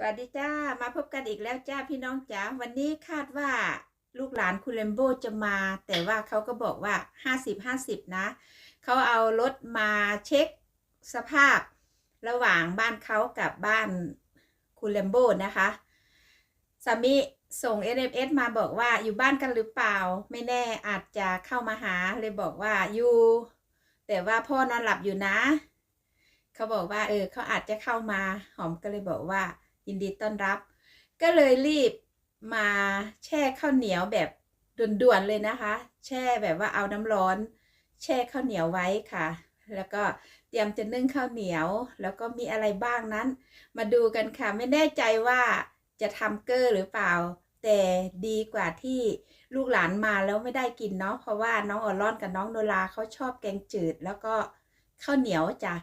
สวัสดีจ้า มาพบกันอีกแล้วจ้าพี่น้องจ๋าวันนี้คาดว่าลูกหลานคุณเลมโบจะมา แต่ว่าเขาก็บอกว่า 50 50 นะ เขาเอารถมาเช็คสภาพระหว่างบ้านเขากับบ้านคุณเลมโบนะคะสามีส่ง SMS มาบอกว่าอยู่บ้านกันหรือเปล่า ไม่แน่อาจจะเข้ามาหาเลยบอกว่าอยู่ แต่ว่าพ่อนอนหลับอยู่นะ เขาบอกว่าเออเขาอาจจะเข้ามาหอมก็เลยบอกว่า ยินดีต้อนรับ ก็เลยรีบมาแช่ข้าวเหนียวแบบด่วนๆเลยนะคะ แช่แบบว่าเอาน้ำร้อน แช่ข้าวเหนียวไว้ค่ะ แล้วก็เตรียมจะนึ่งข้าวเหนียว แล้วก็มีอะไรบ้างนั้น มาดูกันค่ะ ไม่แน่ใจว่าจะทำเกอร์หรือเปล่า แต่ดีกว่าที่ลูกหลานมาแล้วไม่ได้กินเนาะเพราะว่าน้องออร่อนกับน้องโนราเขาชอบแกงจืด แล้วก็ข้าวเหนียวจ้ะ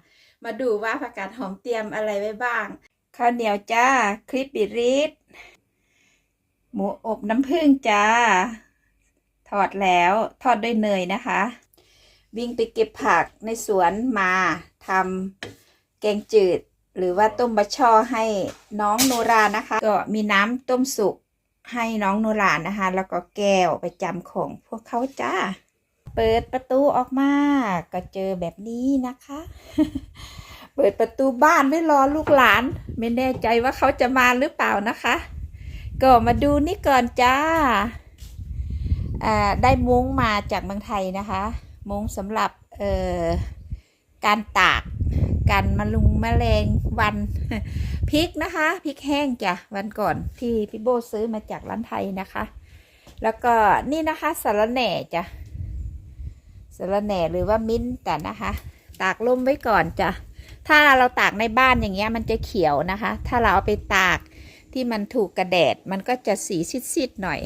มาดูว่าผักกาดหอมเตรียมอะไรไว้บ้าง ข้าวเหนียวจ้า คลิปบิริสหมูอบน้ำผึ้งจ้า ทอดแล้วทอดด้วยเนยนะคะ วิ่งไปเก็บผักในสวนมาทำแกงจืด หรือว่าต้มบะช่อให้น้องโนรานะคะ ก็มีน้ำต้มสุกให้น้องโนรานะคะ แล้วก็แก้วประจำของพวกเขาจ้า เปิดประตูออกมา ก็เจอแบบนี้นะคะ เปิดประตูบ้านไว้รอลูกหลาน ไม่แน่ใจว่าเขาจะมาหรือเปล่านะคะ ก็มาดูนี่ก่อนจ้าได้มุ้งมาจากเมืองไทยนะคะ มุ้งสำหรับการตากกันมะลุงแมลงวันพริกนะคะพริกแห้งจ้ะวันก่อนที่พี่โบซื้อมาจากร้านไทยนะคะ แล้วก็นี่นะคะสารแหน่จ้ะสารแหน่หรือว่ามิ้นแต่นะคะ ตากลมไว้ก่อนจ้ะ ถ้าเราตากในบ้านอย่างเงี้ยมันจะเขียวนะคะ ถ้าเราเอาไปตากที่มันถูกกระแดดมันก็จะสีซีดๆหน่อย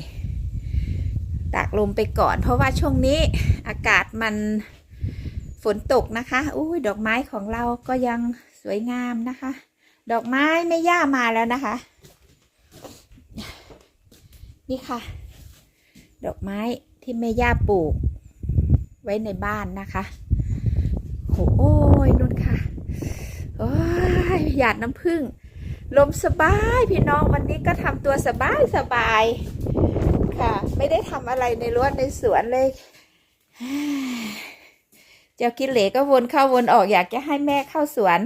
ตากลมไปก่อน เพราะว่าช่วงนี้อากาศมันฝนตกนะคะอุ้ยดอกไม้ของเราก็ยังสวยงามนะคะ ดอกไม้ไม่ย่ามาแล้วนะคะ นี่ค่ะ ดอกไม้ที่แม่ย่าปลูก ไว้ในบ้านนะคะโอ้ โอ้ยหยาดน้ำผึ้งลมสบายพี่น้องวันนี้ก็ทำตัวสบายสบายค่ะ ไม่ได้ทำอะไรในรั้วในสวนเลยเจ้ากินเหลก็วนเข้าวนออกอยากจะให้แม่เข้าสวน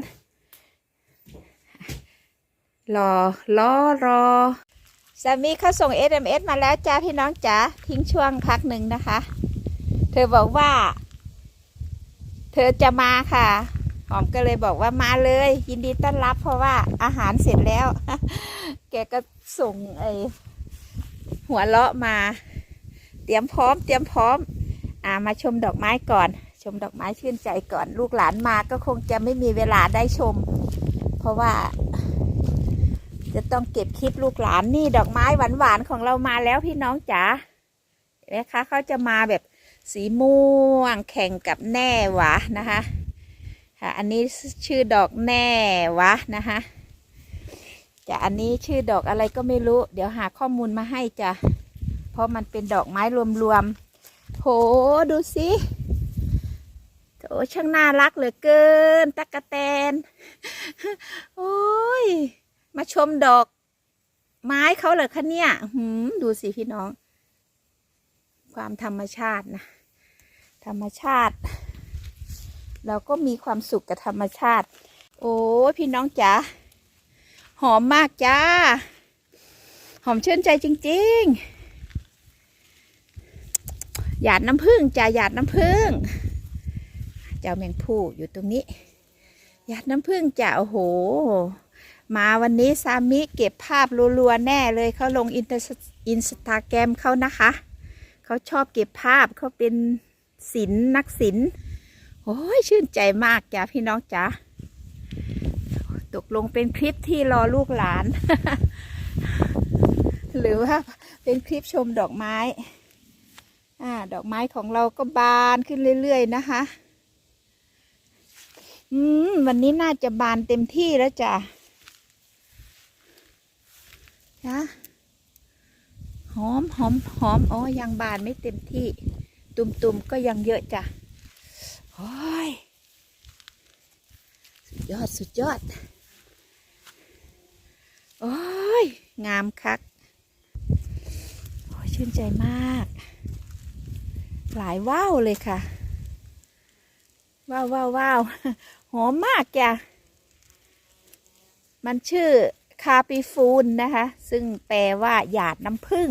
รอรอรอสามีเขาส่ง SMS มาแล้วจ้าพี่น้องจ๋าทิ้งช่วงพักหนึ่งนะคะ เธอบอกว่า เธอจะมาค่ะ อมก็เลยบอกว่ามาเลย ยินดีต้อนรับเพราะว่าอาหารเสร็จแล้ว แกก็ส่งไอหัวเลาะมา เตรียมพร้อม เตรียมพร้อม อ่ามาชมดอกไม้ก่อน ชมดอกไม้ชื่นใจก่อน ลูกหลานมาก็คงจะไม่มีเวลาได้ชม เพราะว่า จะต้องเก็บคลิปลูกหลานนี่ดอกไม้หวานๆของเรามาแล้วพี่น้องจ๋าเห็นไหมคะเขาจะมาแบบสีม่วงแข่งกับแน่หวะนะคะ ค่ะ อันนี้ชื่อดอกแน่วะนะคะจะอันนี้ชื่อดอกอะไรก็ไม่รู้ เดี๋ยวหาข้อมูลมาให้จ้ะ เพราะมันเป็นดอกไม้รวมๆโหดูสิโถช่างน่ารักเหลือเกิน ตะกะแตน โอ้ย มาชมดอก ไม้เขาเหรอคะเนี่ยหืมดูสิพี่น้อง ความธรรมชาตินะ ธรรมชาติ เราก็มีความสุขกับธรรมชาติ โอ้พี่น้องจ๋าหอมมากจ้า หอมชื่นใจจริง ๆ หยาดน้ำผึ้งจ้าหยาดน้ำผึ้งเจ้าแมงผู้อยู่ตรงนี้ หยาดน้ำผึ้งจ้าโอ้โห มาวันนี้ซามิเก็บภาพรัวๆแน่เลยเขาลงอินเตอร์อินสตาแกรมเขานะคะ เขาชอบเก็บภาพเขาเป็นศิลป์นักศิลป์ โอ้ยชื่นใจมากจ้ะพี่น้องจ๋าตกลงเป็นคลิปที่รอลูกหลาน หรือว่าเป็นคลิปชมดอกไม้ อ่า ดอกไม้ของเราก็บานขึ้นเรื่อยๆนะคะอืมวันนี้น่าจะบานเต็มที่แล้วจ้ะนะหอมหอมหอมอ๋อยังบานไม่เต็มที่ ตุ่มๆก็ยังเยอะจ้ะ โอ้ยสุดยอดสุดยอด โอ้ย งามคัก โอ้ยชื่นใจมาก หลายว้าวเลยค่ะ ว้าวว้าวว้าวหอมมากจ้ะมันชื่อคาปิฟูนนะคะ ซึ่งแปลว่าหยาดน้ำผึ้ง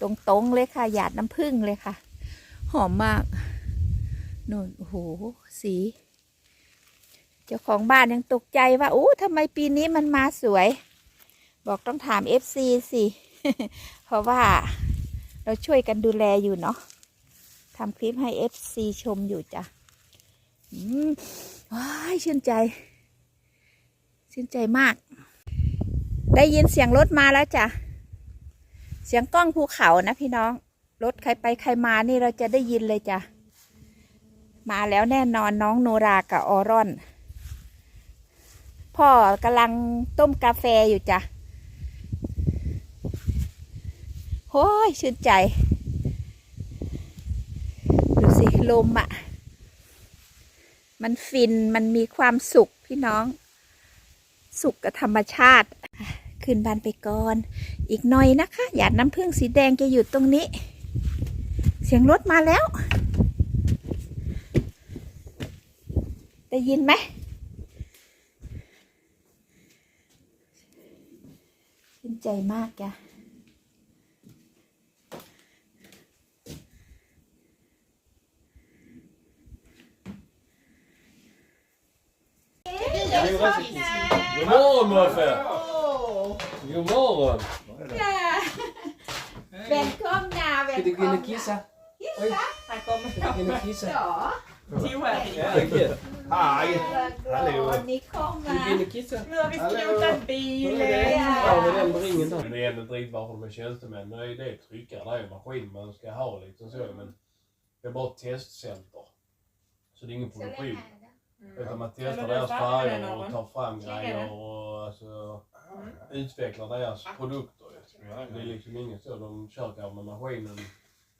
ตรงๆเลยค่ะ หยาดน้ำผึ้งเลยค่ะ หอมมาก นู่นโอ้โหสี เจ้าของบ้านยังตกใจว่าอู้ทำไมปีนี้มันมาสวย บอกต้องถาม FC สิ เพราะว่าเราช่วยกันดูแลอยู่เนาะทำคลิปให้ FC ชมอยู่จ้ะอืมว้ายชื่นใจ ชื่นใจมาก ได้ยินเสียงรถมาแล้วจ้ะ เสียงกล้องภูเขานะพี่น้อง รถใครไปใครมานี่เราจะได้ยินเลยจ้ะ มาแล้วแน่นอนน้องโนรากับออรอน พ่อกำลังต้มกาแฟอยู่จ้ะโอ้ยชื่นใจ ดูสิ ลมอะ่ะ มันฟินมันมีความสุขพี่น้อง สุขกับธรรมชาติ ขึ้นบ้านไปก่อน อีกหน่อยนะคะ หยาดน้ำผึ้งสีแดงจะอยู่ตรงนี้ เสียงรถมาแล้ว ได้ยินไหมชื่นใจมากจ้ะ God morgon morfar! God morgon! Välkomna, Ska du gå in och kissa? Han kommer Ska du gå in och kissa? Ja, toa. Hej! bra. Ni kommer. och kissa? Nu har vi skrotat bilen. Ja, men den ringen då. Det är inte riktigt varför de är tjänstemän. Det är det tryckare, det är maskin man ska ha liksom så. Men det är bara ett testcenter. Så det är ingen produktion. Utan man testar deras färger och tar fram grejer och alltså, utvecklar deras produkter. ju. Det är liksom inget så. De kör kanske med maskinen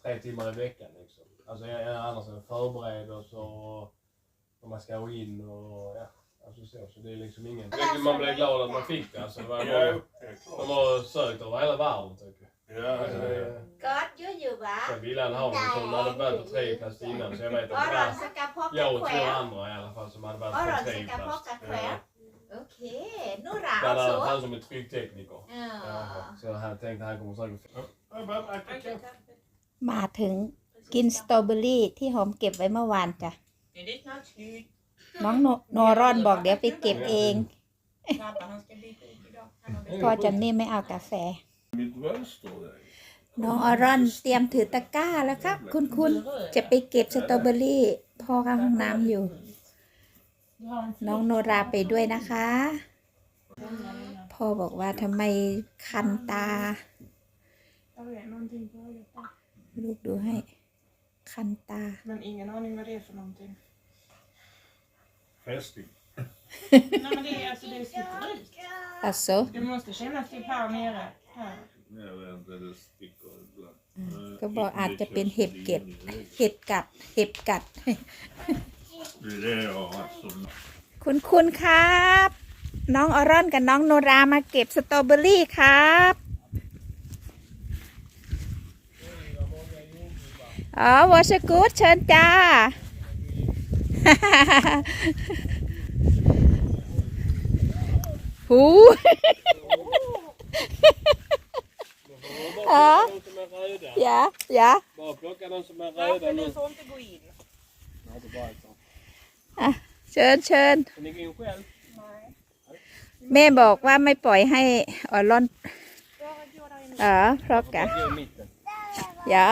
tre timmar i veckan liksom. Alltså annars är det förberedelser och och man ska gå in och ja. Alltså så, så det är liksom ingen... Man blir glad att man fick det. Alltså, det var Ja, många, helt de klart. har sökt över hela världen typ. Ja, Alltså, ja, det, ja. Gott ju va? sen ville han ha den så de hade börjat på tre plast innan så jag vet att det Aron var ska plocka jag och två själv. andra i alla fall som hade börjat Aron på tre ska plast. plocka själv. Okej, Nora Bland annat alltså. han som är trycktekniker. Ja. Så han tänkte han kommer säkert... Jag bara drack kaffe. มาถึงกินสตรอเบอรี่ที่หอมเก็บไว้เมื่อวานจ้ะ Är det snart slut? น้องโนโนรอนบอกเดี๋ยวไปเก็บเอง Papa, han ska byta ut idag. Han har พ่อจันนี่ไม่เอากาแฟ Mitt mönster där. น้องออรอนเตรียมถือตะกร้าแล้วครับ คุณคุณจะไปเก็บสตรอเบอรี่พ่อเข้าห้องน้ำอยู่ น้องโนราไปด้วยนะคะ พ่อบอกว่าทำไมคันตา Jag vet någonting på detta. ลูกดูให้ คันตา Men ingen aning vad det är för någonting. Fästing. Nej men det är alltså det sitter ut. อัสโซ Det måste kännas typ här nere. Här. Jag vet inte, det sticker ibland. ก็บอกอาจจะเป็นเห็บเก็บเห็บกัด เห็บกัด Det är det jag har haft som คุณคุณครับ น้องออรอนกับน้องโนรามาเก็บสตรอเบอรี่ครับอ๋อวอชกูดเชิญจ้า หู Ja. De som är röda. อย่าอย่า Bara plocka de som är Varför röda nu. du får inte gå in? Ja, det bara så. เชิญเชิญ Ska ni gå in själv? แม่บอกว่าไม่ปล่อยให้ออรอน Jag går där inne. อ๋อเพราะกะ Gå i mitten. อย่า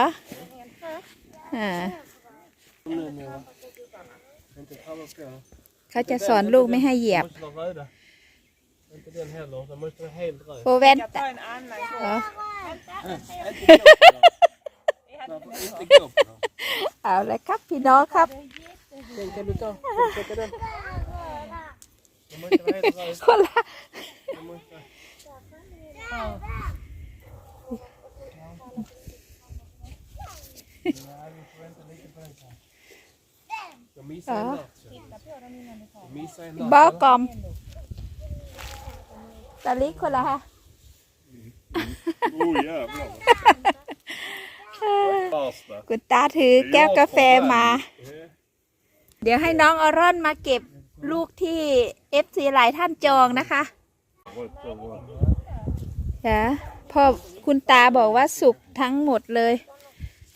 อ่า Kom nu Nora. Inte trampa på. เขาจะสอนลูกไม่ให้เหยียบ måste vara röda. Inte den heller. Den måste vara helt röd. โฟเวน Jag tar en annan อ๋อ gång. Inte kroppen. เอาเลยครับพี่น้องครับ Den kan du ta. Plocka den. Den måste vara helt röd. คนละ Den måste... Jag missade en Ja. där. Jag missade en där. บอกอมตะลิคนละฮะ Oh jävlar. Fasta. คุณตาถือแก้วกาแฟมา เดี๋ยวให้น้องออรอนมาเก็บลูกที่ FC หลายท่านจองนะคะเดี๋ยวพ่อคุณตาบอกว่าสุกทั้งหมดเลย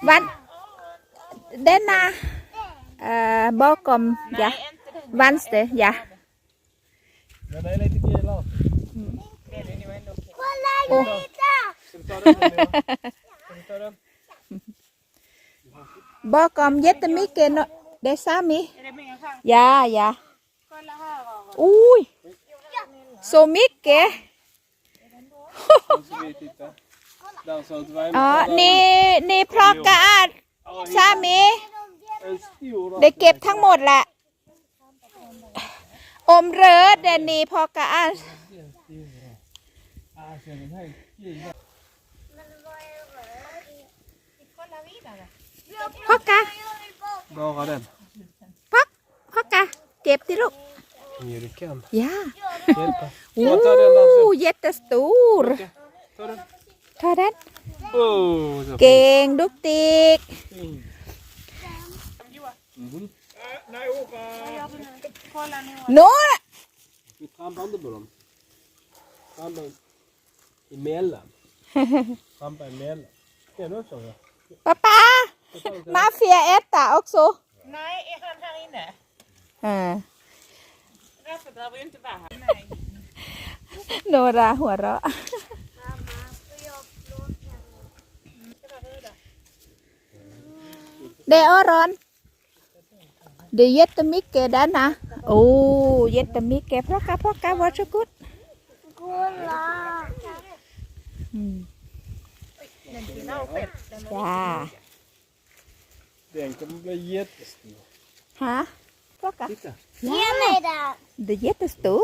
วันเดนนา เอ่อบอกอมยะวันสเตยะ Men det är lite gillar. Det är det nog ändå okej. โอ้ Ska vi ta den Ronja? Ska vi ta den? บอกอมเยตมิเกโนเดซามิ Är det mer här? ยายา Kolla här Aron. อุ้ยโซมิเก Då ska vi titta. Där så att värmen อ๋อ tar นี่ den. นี่เพราะกาดสามี En stor ได้เก็บทั้งหมดแหละ อมเริดเดนนี่พอกะอา Ah, ser den här gillar. Kolla vidare. พอกะ Bara den. พอกพอกะเก็บที่ลูก Erik kan ยา hjälpa. โอ้ Jag tar den där sen. เยตสตูร Ta den. เท่านั้น Oh, så เก่ งดุกติก fint. Johan, Mhm. vad gör du nu? Kolla nu. โน้น Vi trampar inte på dem. Trampa emellan. Trampa emellan. Ska du också? Ja? ป้าป้า Jag tar lite. มาเฟียเอสตาออกโซ Nej, är han här inne? อ่า Raffe behöver ju inte vara här. Nej. โนราหัวเราะเดออรอน เดเยตมิเกดานะโอ้เยตมิเกพระกาพระกาวาชกุดอืม Den trillar av själv. Den จ้า Den kommer bli jättestor. ฮะพระกา Titta. Ge mig den! เดเยตสตู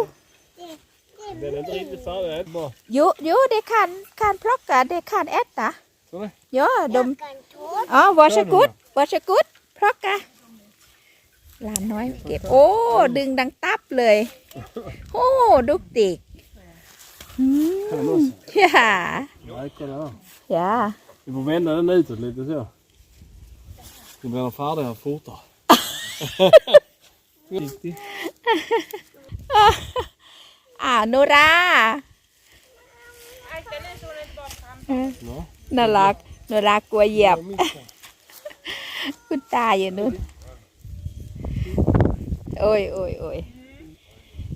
Den är inte riktigt färdig. än. Bara. ยูยูเดคันคันพระกาเดคันเอสตา Så där. ยอดม Jag kan ta อ๋อวาชกุ หลานน้อยเก็บ โอ้ ดึงดังตับเลย โอ้ดุกติกอืมอย่า Nej, kolla här. อย่า Vi får vända den utåt lite så. Vi blir färdiga här fortare. Riktigt. อ่าโนรา Nej, ställ den så den inte bara fram. เออ Ja. น่ารักโนรากลัวเหยียบ Jag missar. คุณตาอยู่นู่น โอ้ยโอ้ยโอ้ย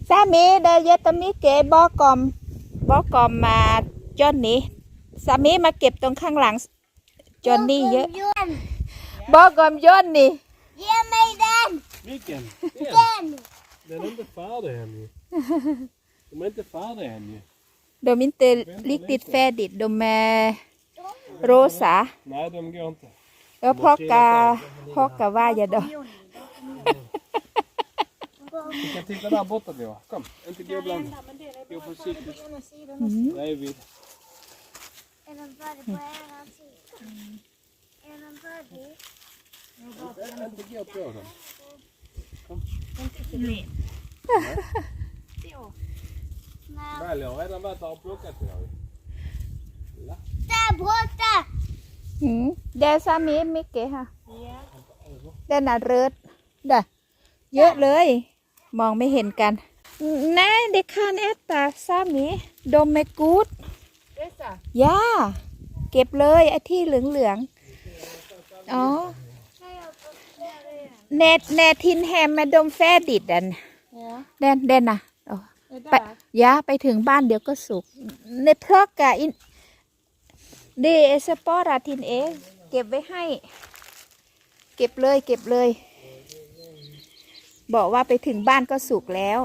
สามีเดยตมิเกบอกอมบอกอมมาจอนนี่สามีมาเก็บตรงข้างหลังจอนนี่เยอะ den! บอกอมจอนนี่ Ge mig den! Vilken? Den. Den! Den är inte färdig än ju. De är inte färdiga än ju. โดมินเตลิกติดแฟดิดโดแมโรสา Nej, de går inte. แล้วพ่อ Vi kan titta där borta Noah. Kom, inte gå bland. Gå försiktigt. Bredvid. Är den färdig på ena sidan? Är den färdig? Inte gå på dem. Nej. Väl, jag har redan varit där och plockat det. har vi. Där borta! หืมเดซามีมิเกค่ะเดน่ะเริดเด้อเยอะเลย มองไม่เห็นกันแน่เด็กคานเอตตาซามีดมเมกูด Dessa? ย่าเก็บเลยไอ้ที่เหลืองเหลืองๆอ๋อเนตเนทินแฮมมาดมแฟดิดอัน Ja. เดนเดนนะอ๋อ Det ไปย่าไปถึงบ้านเดี๋ยวก็สุกในเพราะกะอินเดสปอราทินเอ เก็บไว้ให้ เก็บเลยเก็บเลย บอกว่าไปถึงบ้านก็สุกแล้ว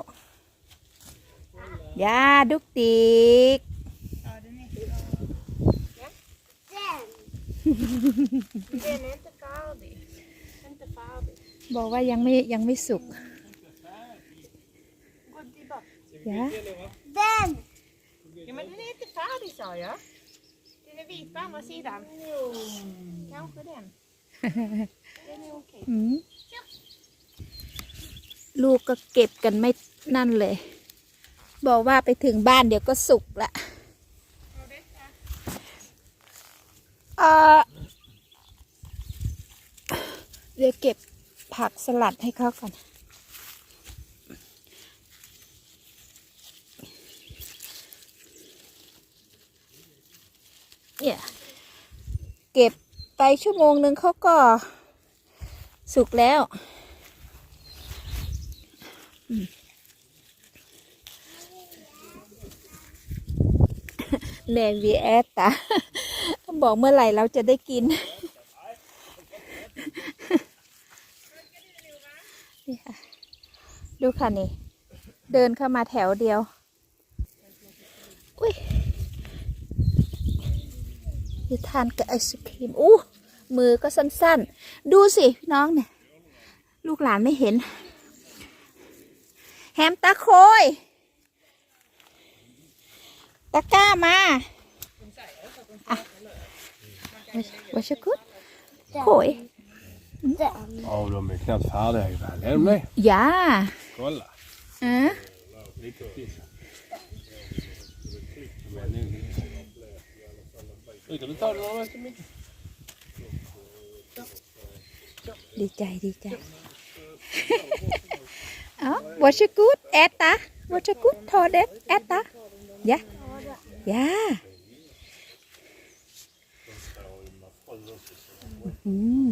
ย่าดุกติก Ja, den är Den! Den är inte färdig. Inte färdig. บอกว่ายังไม่ยังไม่สุก Gå tillbaka. ย่า Den! Ja, men den är inte färdig sa jag. Den är vit på andra sidan. Kanske den. Den är okej. อืม ลูกก็เก็บกันไม่นั่นเลย บอกว่าไปถึงบ้านเดี๋ยวก็สุกละเออเดี๋ยวเก็บผักสลัดให้เขาก่อนเนี่ยเก็บไปชั่วโมงหนึ่งเขาก็สุกแล้ว แนนวีแอดตาบอกเมื่อไหร่เราจะได้กินนี่ค่ะดูค่ะนี่ เดินเข้ามาแถวเดียว อุ้ยนี่ทานกับไอศครีมอู้มือก็สั้นๆ ดูสิพี่น้องเนี่ย ลูกหลานไม่เห็น แฮมตะโคย ตะกร้ามาอะวัชกุดโขย Ja, de är knappt färdiga ikväll. Är de det? ยา Kolla. อะ Riktigt. Brukar du ta det några veckor mycket? ดีใจดีใจเอ้าวัชกุดแอตตาวัชกุดทอเด็กแอตตายะ ยาอืม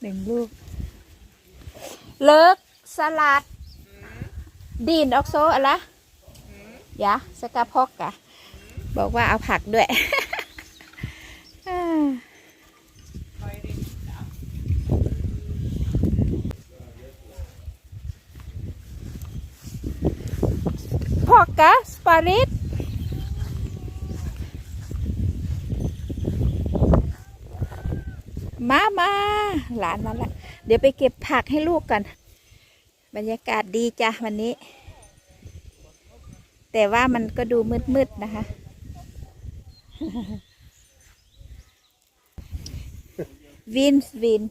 หนึ่งลูก เลิกสลัด ดีนออกโซอะไรยะสกาพอกกะ บอกว่าเอาผักด้วย อ่าพอกกะสปาริต มามา หลานมาละเดี๋ยวไปเก็บผักให้ลูกกันบรรยากาศดีจ้ะวันนี้ แต่ว่ามันก็ดูมืดๆนะคะ วินวิน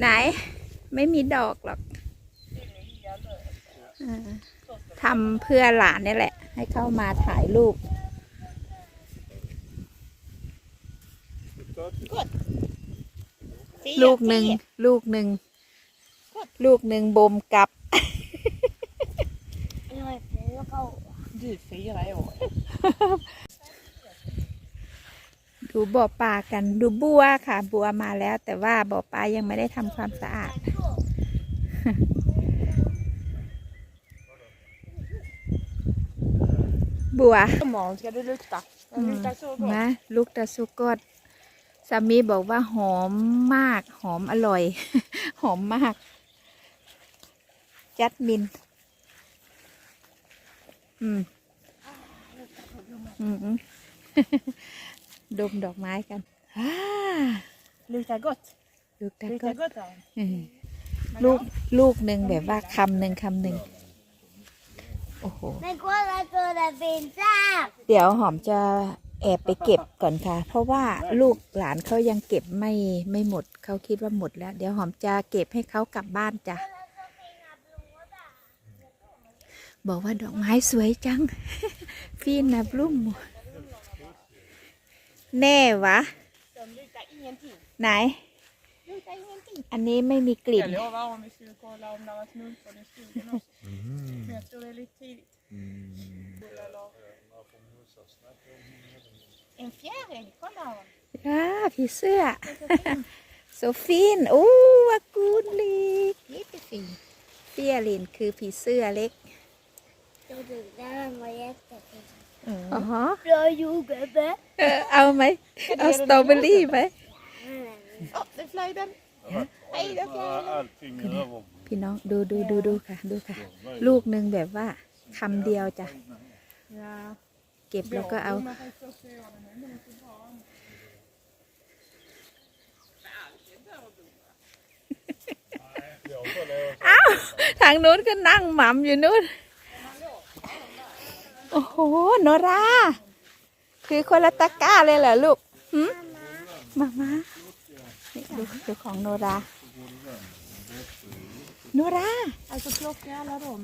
ไหน ไม่มีดอกหรอกเออทำเพื่อหลานนี่แหละ ให้เข้ามาถ่ายรูปลูกหนึ่งลูกหนึ่งลูกหนึ่งบ่มกับ Nu är det på. Du fyra år. ดูบ่อปลากันดูบัวค่ะ บัวมาแล้ว แต่ว่าบ่อปลายังไม่ได้ทำความสะอาด บัว Imorgon ska det lukta. Det luktar så gott. มาลูกตาสุกดสามีบอกว่าหอมมากหอมอร่อย หอมมาก จัดมิน อืม อืม ดมดอกไม้กันอ่า Luktar gott. ลูกตาก็ Luktar gott av อืมลูกลูกหนึ่งแบบว่าคำหนึ่งคำหนึ่งโอ้โห Men kolla så det finns här. เดี๋ยวหอมจะแอบไปเก็บก่อนค่ะ เพราะว่าลูกหลานเขายังเก็บไม่ไม่หมดเขาคิดว่าหมดแล้ว เดี๋ยวหอมจะเก็บให้เขากลับบ้านจ้ะบอกว่าดอกไม้สวยจังฟีนนะบลุ่ม แน่วะ De luktar ingenting. ไหน Luktar ingenting. อันนี้ไม่มีกลิ่น Jag lovar om vi skulle kolla om det var smultron i skogen också. Men jag tror det är lite tidigt. En fjäril, kolla Aron. อ่าผีเสื้อโซฟินโอ้วากูดลีก Jättefin. เฟียลินคือผีเสื้อเล็ก Så du, den var jättefin. อ๋อฮะ Bra jordgubbe. เออเอาไหมเอาสตรอเบอรี่ไหม Åh, det flög den. Hej då fjärilen. Allting över. พี่น้องดูดูดูดูค่ะ ดูค่ะ ลูกหนึ่งแบบว่าคำเดียวจ้ะ Ja. เก็บแล้วก็เอา Man faktiskt också göra den här. Den är så bra. Jag kollar och อ้าวทางนู้นก็นั่งหม่ำอยู่นู้น โอ้โห โนรา คือคนละตะกร้าเลยเหรอลูกหืมมามานี่ดูดูของโนรา โนรา Alltså plocka alla dem.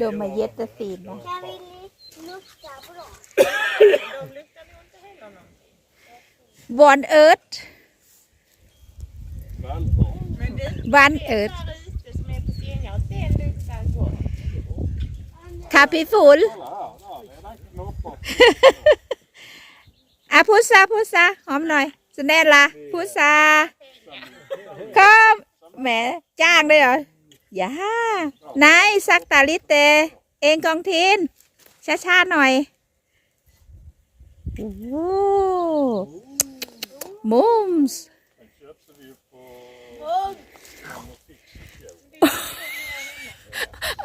d ดมาเย็ดตะตีนนะ Kan vi lukta på dem? De luktar nog inte heller någon. วอ วันเอิดค่ะพี่ฝุนอาพูซาพูซาหอมหน่อยสแนนละพูซาก็แหมจ้างได้เหรอ อย่านายซักตาลิเต เองกองทินช้าๆหน่อยวู้มุมส์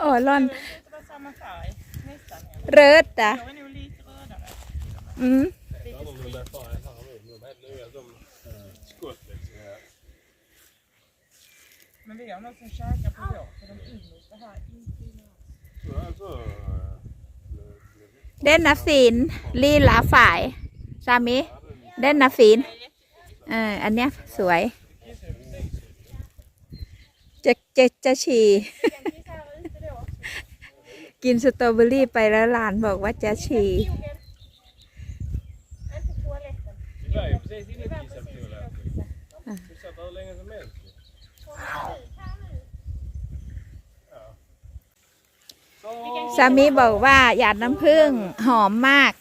อ๋อร่อน Det var samma färg. Nästan. เริดอะ Jag är nog lite rödare. อืม Ja, de är där fara här nu. De är nu som skott liksom. Men vi har något som käkar på vår, för de innersta här är inte inne. Så här så... eh, blev- blev vi- เด่นนะฟีนลีลาฝ่าย สามี เด่นนะฟีนเอออันเนี้ยสวย เจ็จะฉี่ กินสตรอเบอรี่ไปแล้วหลานบอกว่าจะฉี่สามีบอกว่าหยาดน้ำผึ้งหอมมาก